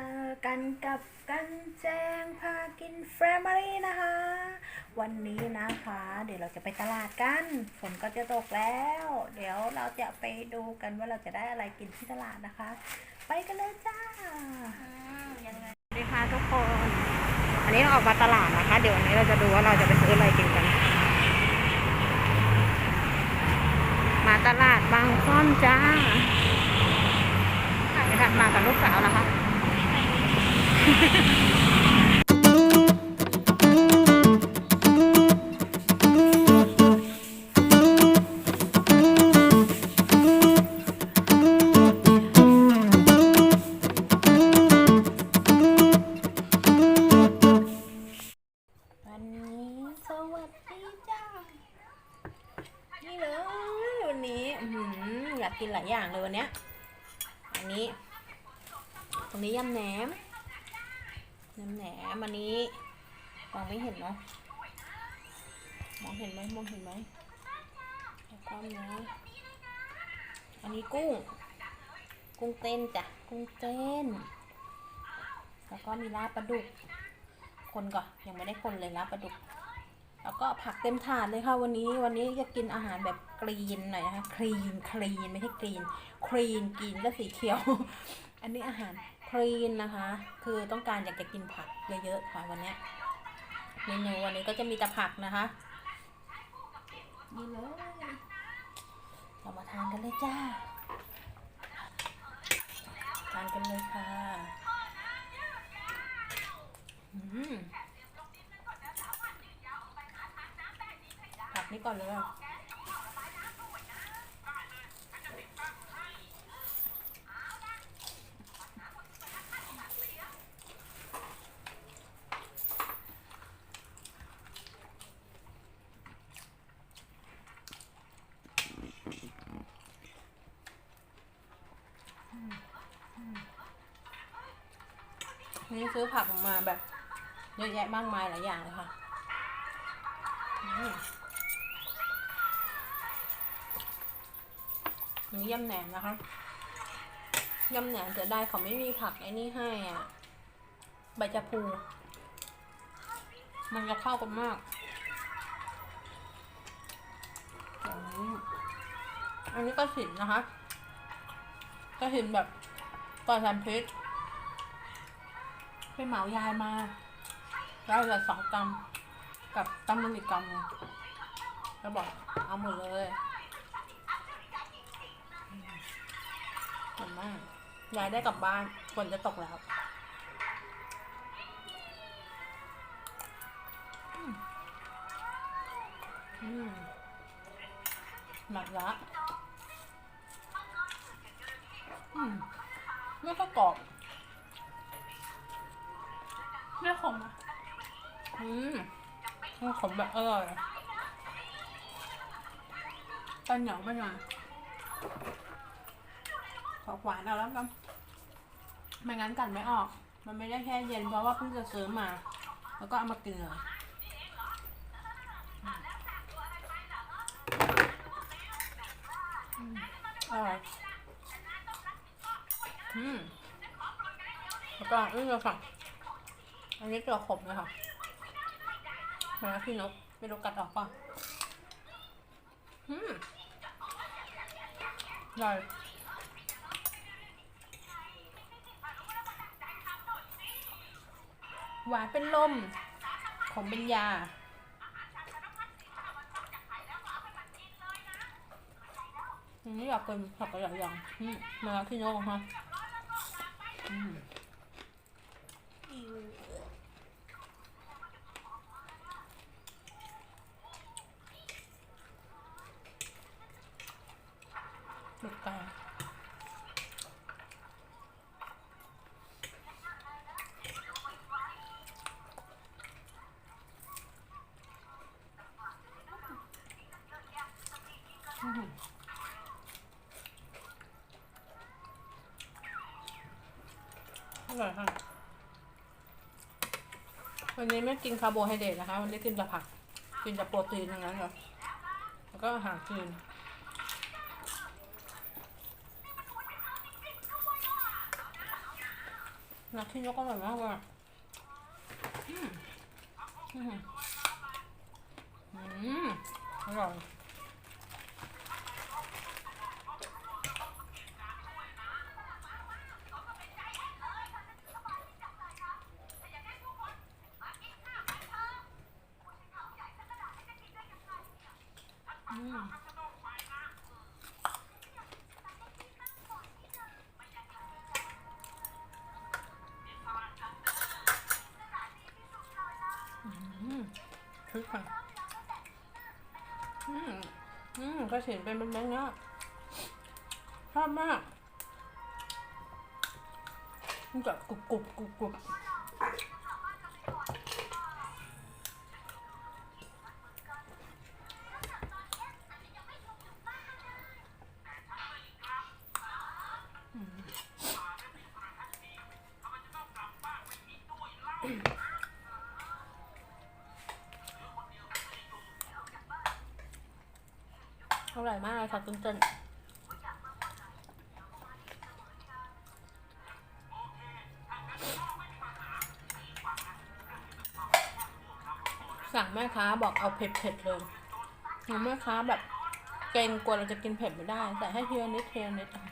อกันกับกันแจงพากินแฟมิลี่นะคะ วันนี้นะคะ เดี๋ยวเราจะไปตลาดกันฝนก็จะตกแล้ว เดี๋ยวเราจะไปดูกันว่าเราจะได้อะไรกินที่ตลาดนะคะ ไปกันเลยจ้ายังไงสวัสดีค่ะทุกคน อันนี้เราออกมาตลาดนะคะ เดี๋ยววันนี้เราจะดูว่าเราจะไปซื้ออะไรกินกัน มาตลาดบางซ่อนจ้าไปค่ะมากับลูกสาวนะคะ วันนี้สวัสดีจ้า นี่เลยวันนี้อื้อหืออยากกินหลายอย่างเลยวันเนี้ยอันนี้ ตรงนี้ยำแหนม ยำแหนมอันนี้มองไม่เห็นเนาะมองเห็นไหมมองเห็นไหมแล้วก็เนื้ออันนี้กุ้ง กุ้งเต้นจ้ะกุ้งเต้น แล้วก็มีลาบปลาดุก คนก่อนยังไม่ได้คนเลยลาบปลาดุก แล้วก็ผักเต็มถาดเลยค่ะวันนี้วันนี้จะกินอาหารแบบกรีนหน่อยนะคะคลีนคลีนไม่ใช่กรีนคลีนกรีนก็สีเขียว อันนี้อาหาร คลีนนะคะ คือต้องการอยากจะกินผักเยอะๆค่ะวันนี้เมนูวันนี้ก็จะมีแต่ผักนะคะนี่เลยเรามาทานกันเลยจ้า ทานกันเลยค่ะผักนี่ก่อนเลย นี่ซื้อผักมาแบบเยอะแยะมากมายหลายอย่างเลยค่ะนี่ยำแหนมนะคะยำแหนมเสียดายเขาไม่มีผักไอ้นี่ให้อะ ใบชะพู มันจะเข้ากันมาก อันนี้ก็สินนะคะ ก็สินแบบปลอดสารพิษ ไปเหมายายมาแล้วเหลือสองกรัมกับตำลึงอีกกรัมหนึงแล้วบอกเอาหมดเลยขอบมากยายได้กลับบ้านฝนจะตกแล้วหมักละอืมไม่ก็กรอบ ไม่ขมอะอืมมันขมแบบอร่อยตอนเหนียวไปหน่อยขอหวานเอาแล้วกันไม่งั้นกัดไม่ออก มันไม่ได้แค่เย็นเพราะว่าเพิ่งจะซื้อมา แล้วก็เอามากินเลยอืมอร่อยอืมแล้วก็นี่เลยค่ะ อันนี้ตัวขมเลยค่ะมาพี่นกไม่รู้กัดออกป่ะอืมอร่อยหวานเป็นลม ขมเป็นยาอันนี้อยากเป็นผักกระหล่ำยองอืมมาพี่นกค่ะอืม ลูกตาอื้อร่อยค่ะ วันนี้ไม่กินคาร์โบไฮเดรตนะคะ วันนี้กินแต่ผัก กินแต่โปรตีนทั้งนั้นเลยแล้วก็อาหารคลี นอนักที่นกอร่อยมากเลยอืมอืมอร่อย อืมอืมพริ กค่ะอืมอืมกระเทียมเป็นเป็นแบบนี้ชอบมากมันจะกรุบกรุบกรุบกรุบอ ร่อยมากเลยค่ะคุณเจนสั่งแม่ค้าบอกเอาเผ็ดๆเลยแล้วแม่ค้าแบบเกรงกลัวเราจะกินเผ็ดไม่ได้ แต่ให้เทียนิดเทียนิดอะ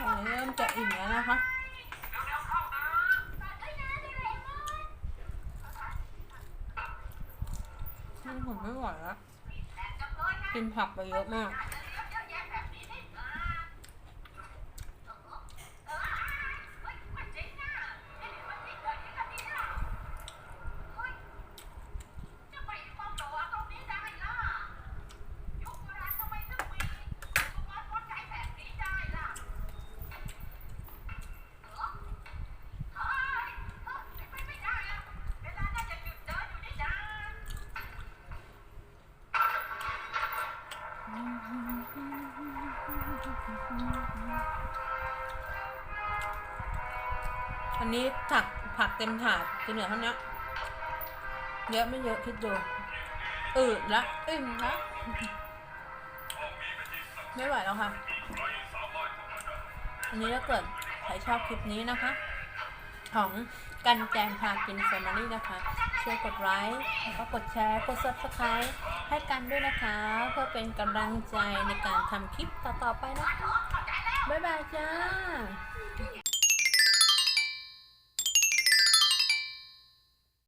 ตอนนี้เริ่มจะอิ่มแล้วนะคะมัน ผมไม่ไหวแล้วกินผักไปเยอะมาก อันนี้ผักผักเต็มถาดจะเหลือเท่านี้เยอะไม่เยอะคิดดูอืดละอิ่มละไม่ไหวแล้วค่ะ อันนี้ถ้าเกิดใครชอบคลิปนี้นะคะ ของกันแจงพากินแฟมิลี่นะคะ ช่วยกดไลค์แล้วก็กดแชร์ กด subscribe ให้กันด้วยนะคะ เพื่อเป็นกำลังใจในการทำคลิปต่อๆไปนะคะ บ๊ายบายจ้า